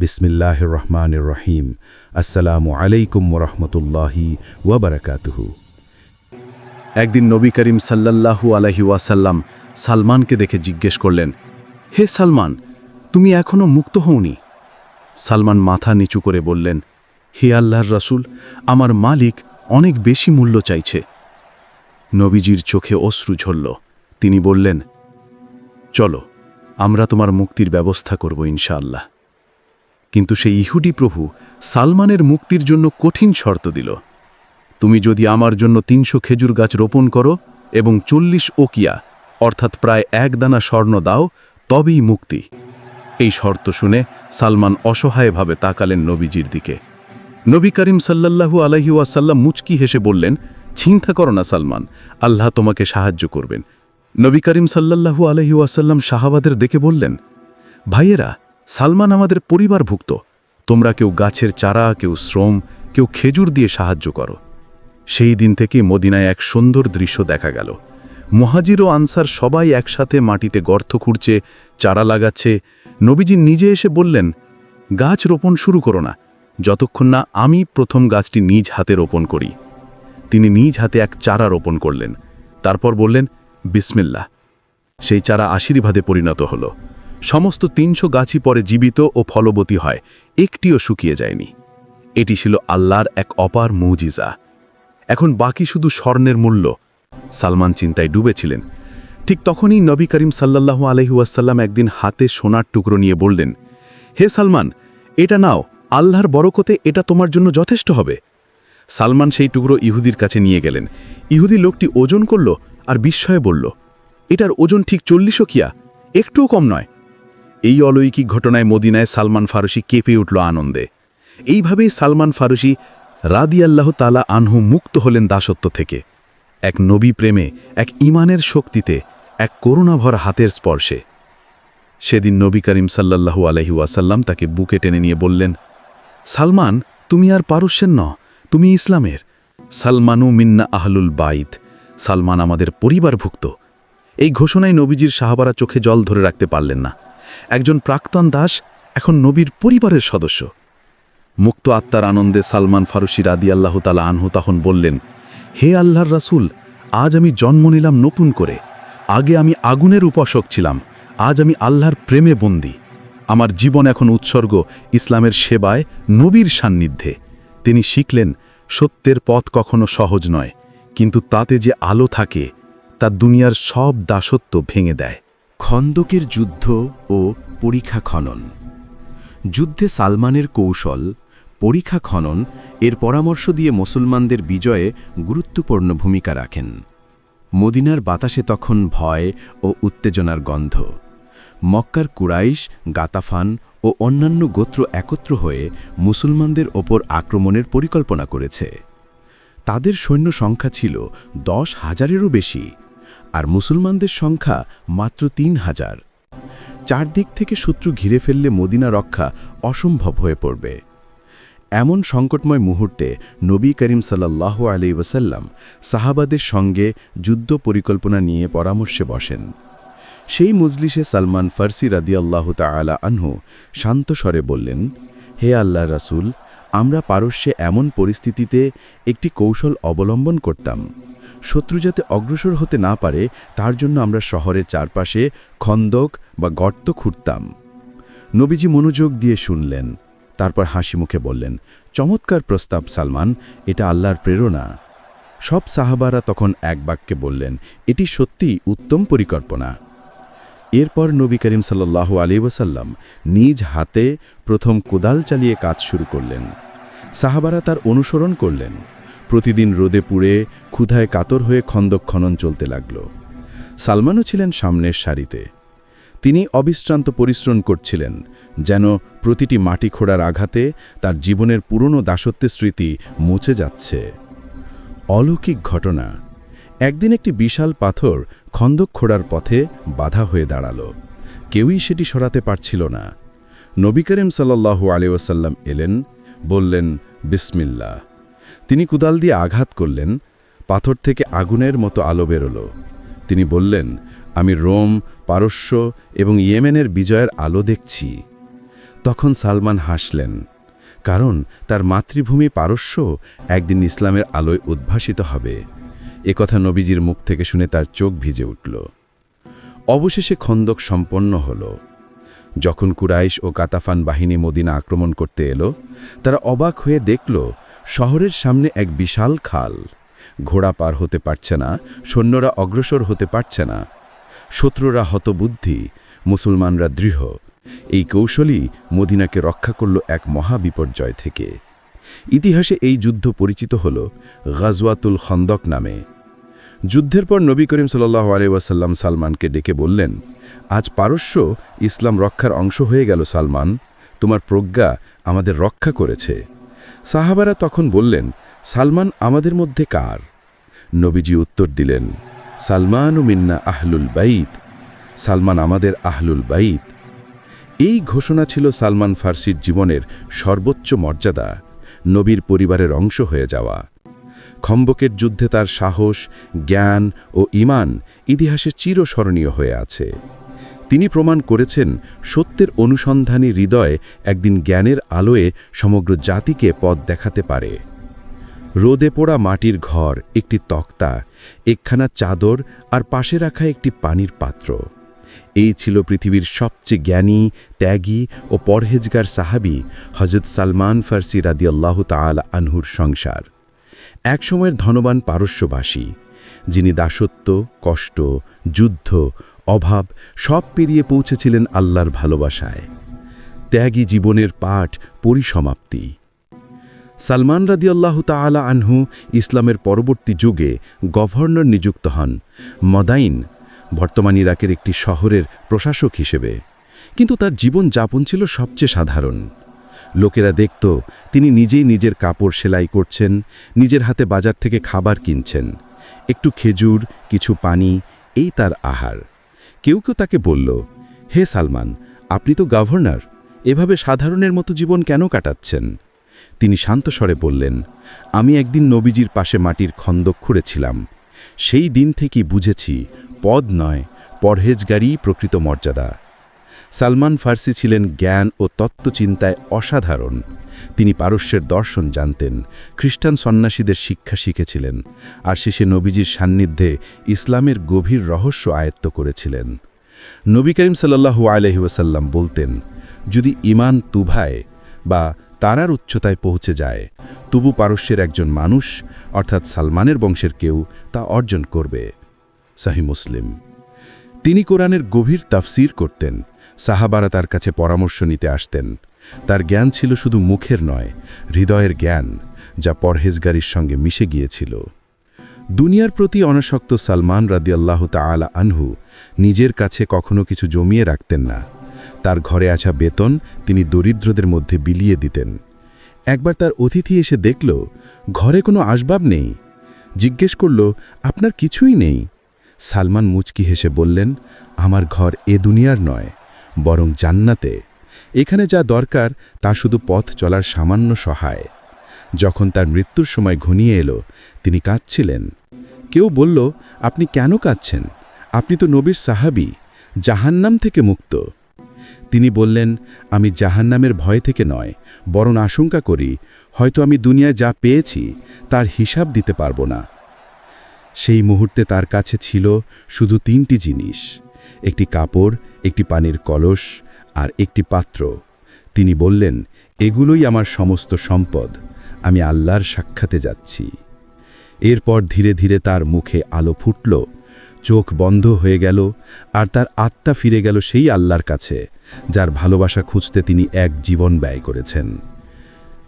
বিসমিল্লাহ রহমান রহিম আসসালামু আলাইকুম রহমতুল্লাহি ওয়াবারাকাতুহু। একদিন নবী করিম সাল্লাল্লাহু আলহি ওয়াসাল্লাম সালমানকে দেখে জিজ্ঞেস করলেন, হে সালমান, তুমি এখনও মুক্ত হওনি? সালমান মাথা নিচু করে বললেন, হে আল্লাহর রাসূল, আমার মালিক অনেক বেশি মূল্য চাইছে। নবীজির চোখে অশ্রু ঝরল। তিনি বললেন, চলো, আমরা তোমার মুক্তির ব্যবস্থা করব ইনশাআল্লাহ। কিন্তু সেই ইহুদি প্রভু সালমানের মুক্তির জন্য কঠিন শর্ত দিল। তুমি যদি আমার জন্য তিনশো খেজুর গাছ রোপণ করো এবং চল্লিশ ওকিয়া, অর্থাৎ প্রায় এক দানা স্বর্ণ দাও, তবেই মুক্তি। এই শর্ত শুনে সালমান অসহায়ভাবে তাকালেন নবীজির দিকে। নবী করিম সাল্লাল্লাহু আলহি ওয়াসাল্লাম মুচকি হেসে বললেন চিন্তা করো না সালমান, আল্লাহ তোমাকে সাহায্য করবেন। নবী করিম সাল্লাল্লাহু আলহি ওয়াসাল্লাম শাহাবাদের দেখে বললেন, ভাইয়েরা সালমান আমাদের পরিবারভুক্ত। তোমরা কেউ গাছের চারা, কেউ শ্রম, কেউ খেজুর দিয়ে সাহায্য করো। সেই দিন থেকে মদিনায় এক সুন্দর দৃশ্য দেখা গেল। মহাজির ও আনসার সবাই একসাথে মাটিতে গর্ত খুঁড়ছে, চারা লাগাচ্ছে। নবীজি নিজে এসে বললেন, গাছ রোপণ শুরু করো না। যতক্ষণ না আমি প্রথম গাছটি নিজ হাতে রোপণ করি। তিনি নিজ হাতে এক চারা রোপণ করলেন। তারপর বললেন বিসমিল্লা সেই চারা আশীর্বাদে পরিণত হল। সমস্ত তিনশো গাছই পরে জীবিত ও ফলবতী হয়, একটিও শুকিয়ে যায়নি। এটি ছিল আল্লাহর এক অপার মুজিজা। এখন বাকি শুধু স্বর্ণের মূল্য, সালমান চিন্তায় ডুবেছিলেন। ঠিক তখনই নবী করিম সাল্লাল্লাহু আলহিউসাল্লাম একদিন হাতে সোনার টুকরো নিয়ে বললেন, হে সালমান, এটা নাও, আল্লাহর বরকতে এটা তোমার জন্য যথেষ্ট হবে। সালমান সেই টুকরো ইহুদির কাছে নিয়ে গেলেন। ইহুদি লোকটি ওজন করল আর বিস্ময়ে বলল, এটার ওজন ঠিক চল্লিশও কিয়া, একটুও কম নয়। এই অলৌকিক ঘটনায় মদিনায় সালমান ফারসি কেঁপে উঠল আনন্দে। এইভাবেই সালমান ফারসি রাদি আল্লাহ তালা আনহু মুক্ত হলেন দাসত্ব থেকে। এক নবী প্রেমে, এক ইমানের শক্তিতে, এক করুণাভর হাতের স্পর্শে। সেদিন নবী করিম সাল্লাল্লাহু আলহি ওয়াসাল্লাম তাকে বুকে টেনে নিয়ে বললেন, সালমান, তুমি আর পারস্যের ন তুমি ইসলামের। সালমানু মিন্না আহলুল বাইত, সালমান আমাদের পরিবারভুক্ত। এই ঘোষণায় নবীজির সাহাবারা চোখে জল ধরে রাখতে পারলেন না। একজন প্রাক্তন দাস, এখন নবীর পরিবারের সদস্য। মুক্ত আত্মার আনন্দে সালমান ফারুসি রাদি আল্লাহ তালা আনহু তখন বললেন, হে আল্লাহর রাসূল, আজ আমি জন্ম নিলাম নতুন করে। আগে আমি আগুনের উপাসক ছিলাম, আজ আমি আল্লাহর প্রেমে বন্দী। আমার জীবন এখন উৎসর্গ ইসলামের সেবায় নবীর সান্নিধ্যে। তিনি শিখলেন, সত্যের পথ কখনো সহজ নয়, কিন্তু তাতে যে আলো থাকে, তা দুনিয়ার সব দাসত্ব ভেঙে দেয়। খন্দকের যুদ্ধ ও পরীক্ষা খনন। যুদ্ধে সালমানের কৌশল, পরীক্ষা খনন, এর পরামর্শ দিয়ে মুসলমানদের বিজয়ে গুরুত্বপূর্ণ ভূমিকা রাখেন। মদিনার বাতাসে তখন ভয় ও উত্তেজনার গন্ধ। মক্কার কুরাইশ, গাতাফান ও অন্যান্য গোত্র একত্র হয়ে মুসলমানদের ওপর আক্রমণের পরিকল্পনা করেছে। তাদের সৈন্য সংখ্যা ছিল দশ হাজারেরও বেশি। আর মুসলমানদের সংখ্যা মাত্র তিন হাজার। চারদিক থেকে শত্রু ঘিরে ফেললে মদিনা রক্ষা অসম্ভব হয়ে পড়বে। এমন সংকটময় মুহূর্তে নবী করিম সাল্লাহ আলি ওয়াসাল্লাম সাহাবাদের সঙ্গে যুদ্ধ পরিকল্পনা নিয়ে পরামর্শে বসেন। সেই মজলিসে সালমান ফার্সি রাদিয়াল্লাহ তালা আনহু শান্ত স্বরে বললেন, হে আল্লাহ রাসূল, আমরা পারস্যে এমন পরিস্থিতিতে একটি কৌশল অবলম্বন করতাম। শত্রু যাতে অগ্রসর হতে না পারে, তার জন্য আমরা শহরের চারপাশে খন্দক বা গর্ত খুঁড়তাম। নবীজি মনোযোগ দিয়ে শুনলেন, তারপর হাসি মুখে বললেন, চমৎকার প্রস্তাব, সালমান, এটা আল্লাহর প্রেরণা। সব সাহাবারা তখন এক বাক্যে বললেন, এটি সত্যিই উত্তম পরিকল্পনা। এরপর নবী করিম সাল্লাহ ওসাল্লাম নিজ হাতে প্রথম কোদাল চালিয়ে কাজ শুরু করলেন। সাহাবারা তার অনুসরণ করলেন। প্রতিদিন রোদে পুড়ে ক্ষুধায় কাতর হয়ে খন্দক খনন চলতে লাগল। সালমানও ছিলেন সামনের সারিতে। তিনি অবিশ্রান্ত পরিশ্রম করছিলেন যেন প্রতিটি মাটি খোঁড়ার আঘাতে তার জীবনের পুরনো দাসত্বের স্মৃতি মুছে যাচ্ছে। অলৌকিক ঘটনা। একদিন একটি বিশাল পাথর খন্দক খোঁড়ার পথে বাধা হয়ে দাঁড়াল। কেউই সেটি সরাতে পারছিল না। নবী করিম সাল্লাহু আলিউসাল্লাম এলেন, বললেন বিসমিল্লা তিনি কুদাল দিয়ে আঘাত করলেন, পাথর থেকে আগুনের মতো আলো বেরোল। তিনি বললেন, আমি রোম, পারস্য এবং ইয়েমেনের বিজয়ের আলো দেখছি। তখন সালমান হাসলেন, কারণ তার মাতৃভূমি পারস্য একদিন ইসলামের আলোয় উদ্ভাসিত হবে। একথা নবীজির মুখ থেকে শুনে তার চোখ ভিজে উঠল। অবশেষে খন্দক সম্পন্ন হল। যখন কুরাইশ ও কাতাফান বাহিনী মদিনা আক্রমণ করতে এলো, তারা অবাক হয়ে দেখল শহরের সামনে এক বিশাল খাল। ঘোড়া পার হতে পারছে না, সৈন্যরা অগ্রসর হতে পারছে না। শত্রুরা হতবুদ্ধি, মুসলমানরা দৃঢ়। এই কৌশলই মদিনাকে রক্ষা করল এক মহাবিপর্যয় থেকে। ইতিহাসে এই যুদ্ধ পরিচিত হল গাজওয়াতুল খন্দক নামে। যুদ্ধের পর নবী করিম সাল্লাহ আলিউসাল্লাম সালমানকে ডেকে বললেন, আজ পারস্য ইসলাম রক্ষার অংশ হয়ে গেল সালমান। তোমার প্রজ্ঞা আমাদের রক্ষা করেছে। সাহাবারা তখন বললেন, সালমান আমাদের মধ্যে কার? নবীজি উত্তর দিলেন, সালমান ও মিন্না আহলুল বাইত, সালমান আমাদের আহলুল বাইত। এই ঘোষণা ছিল সালমান ফার্সির জীবনের সর্বোচ্চ মর্যাদা, নবীর পরিবারের অংশ হয়ে যাওয়া। খম্বকের যুদ্ধে তার সাহস, জ্ঞান ও ইমান ইতিহাসে চিরস্মরণীয় হয়ে আছে। তিনি প্রমাণ করেছেন সত্যের অনুসন্ধানী হৃদয় একদিন জ্ঞানের আলোয় সমগ্র জাতিকে পথ দেখাতে পারে। রোদে পোড়া মাটির ঘর, একটি তক্তা, একখানা চাদর আর পাশে রাখা একটি পানির পাত্র। এই ছিল পৃথিবীর সবচেয়ে জ্ঞানী, ত্যাগী ও পরহেজগার সাহাবি হজরত সালমান ফার্সি রাদিয়াল্লাহ তাআলা আনহুর সংসার। একসময়ের ধনবান পারস্যবাসী, যিনি দাসত্ব, কষ্ট, যুদ্ধ অভাব সব পেরিয়ে পৌঁছেছিলেন আল্লাহর ভালোবাসায়। ত্যাগী জীবনের পাঠ পরিসমাপ্তি। সালমান রাদিয়াল্লাহ তাআলা আনহু ইসলামের পরবর্তী যুগে গভর্নর নিযুক্ত হন, মদাইন, বর্তমান ইরাকের একটি শহরের প্রশাসক হিসেবে। কিন্তু তার জীবন যাপন ছিল সবচেয়ে সাধারণ। লোকেরা দেখত, তিনি নিজেই নিজের কাপড় সেলাই করছেন, নিজের হাতে বাজার থেকে খাবার কিনছেন। একটু খেজুর, কিছু পানি, এই তার আহার। কেউ কেউ তাকে বলল, হে সালমান, আপনি তো গভর্নর, এভাবে সাধারণের মতো জীবন কেন কাটাচ্ছেন? তিনি শান্তস্বরে বললেন, আমি একদিন নবীজির পাশে মাটির খন্দক খুঁড়েছিলাম। সেই দিন থেকে বুঝেছি, পদ নয়, পরহেজগারই প্রকৃত মর্যাদা। সালমান ফার্সি ছিলেন জ্ঞান ও তত্ত্বচিন্তায় অসাধারণ। তিনি পারস্যের দর্শন জানতেন, খ্রিস্টান সন্ন্যাসীদের শিক্ষা শিখেছিলেন, আর শেষে নবীজির সান্নিধ্যে ইসলামের গভীর রহস্য আয়ত্ত করেছিলেন। নবী করিম সাল্লাহু আলহিউসাল্লাম বলতেন, যদি ইমান তুভায় বা তারার উচ্চতায় পৌঁছে যায়, তবু পারস্যের একজন মানুষ, অর্থাৎ সালমানের বংশের কেউ, তা অর্জন করবে। সাহি মুসলিম। তিনি কোরআনের গভীর তাফসির করতেন সাহাবারা তার কাছে পরামর্শ নিতে আসতেন। তার জ্ঞান ছিল শুধু মুখের নয়, হৃদয়ের জ্ঞান, যা পরহেজগারির সঙ্গে মিশে গিয়েছিল। দুনিয়ার প্রতি অনাসক্ত সালমান রাদিয়াল্লাহ তাআলা আনহু নিজের কাছে কখনো কিছু জমিয়ে রাখতেন না। তার ঘরে আসা বেতন তিনি দরিদ্রদের মধ্যে বিলিয়ে দিতেন। একবার তার অতিথি এসে দেখল, ঘরে কোনো আসবাব নেই? জিজ্ঞেস করল, আপনার কিছুই নেই? সালমান মুচকি হেসে বললেন, আমার ঘর এ দুনিয়ার নয় বরং জান্নাতে। এখানে যা দরকার, তা শুধু পথ চলার সামান্য সহায়। যখন তার মৃত্যুর সময় ঘনিয়ে এলো, তিনি কাঁদছিলেন। কেউ বলল, আপনি কেন কাঁদছেন? আপনি তো নবীর সাহাবি, জাহান্নাম থেকে মুক্ত। তিনি বললেন, আমি জাহান্নামের ভয় থেকে নয়, বরং আশঙ্কা করি, হয়তো আমি দুনিয়ায় যা পেয়েছি, তার হিসাব দিতে পারব না। সেই মুহূর্তে তার কাছে ছিল শুধু তিনটি জিনিস। একটি কাপড়, একটি পানির কলস আর একটি পাত্র। তিনি বললেন, এগুলোই আমার সমস্ত সম্পদ। আমি আল্লাহর সাক্ষাতে যাচ্ছি। এরপর ধীরে ধীরে তার মুখে আলো ফুটল, চোখ বন্ধ হয়ে গেল আর তার আত্মা ফিরে গেল সেই আল্লাহর কাছে, যার ভালোবাসা খুঁজতে তিনি এক জীবন ব্যয় করেছেন।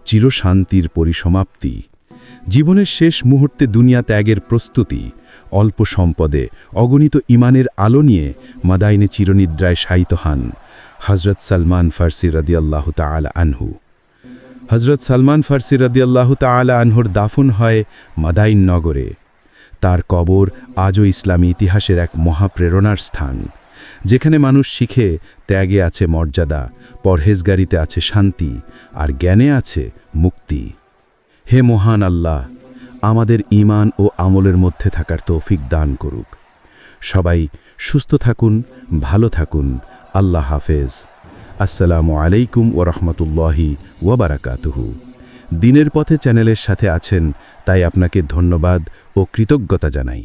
চিরশান্তির পরিসমাপ্তি জীবনের শেষ মুহূর্তে দুনিয়া ত্যাগের প্রস্তুতি, অল্প সম্পদে অগণিত ইমানের আলো নিয়ে মাদাইনে চিরনিদ্রায় শায়িত হন হজরত সালমান ফার্সি রদিয়াল্লাহ তাল আনহু। হজরত সালমান ফার্সি রদিয়াল্লাহ তাল আনহুর দাফন হয় মাদাইন নগরে। তার কবর আজও ইসলামী ইতিহাসের এক মহাপ্রেরণার স্থান, যেখানে মানুষ শিখে ত্যাগে আছে মর্যাদা, পরহেজগারিতে আছে শান্তি, আর জ্ঞানে আছে মুক্তি। হে মহান আল্লাহ, আমাদের ইমান ও আমলের মধ্যে থাকার তৌফিক দান করুক। সবাই সুস্থ থাকুন, ভালো থাকুন। আল্লাহ হাফেজ। আসসালামু আলাইকুম ওরহমতুল্লাহি ওয়াবারাকাতুহু দিনের পথে চ্যানেলের সাথে আছেন, তাই আপনাকে ধন্যবাদ ও কৃতজ্ঞতা জানাই।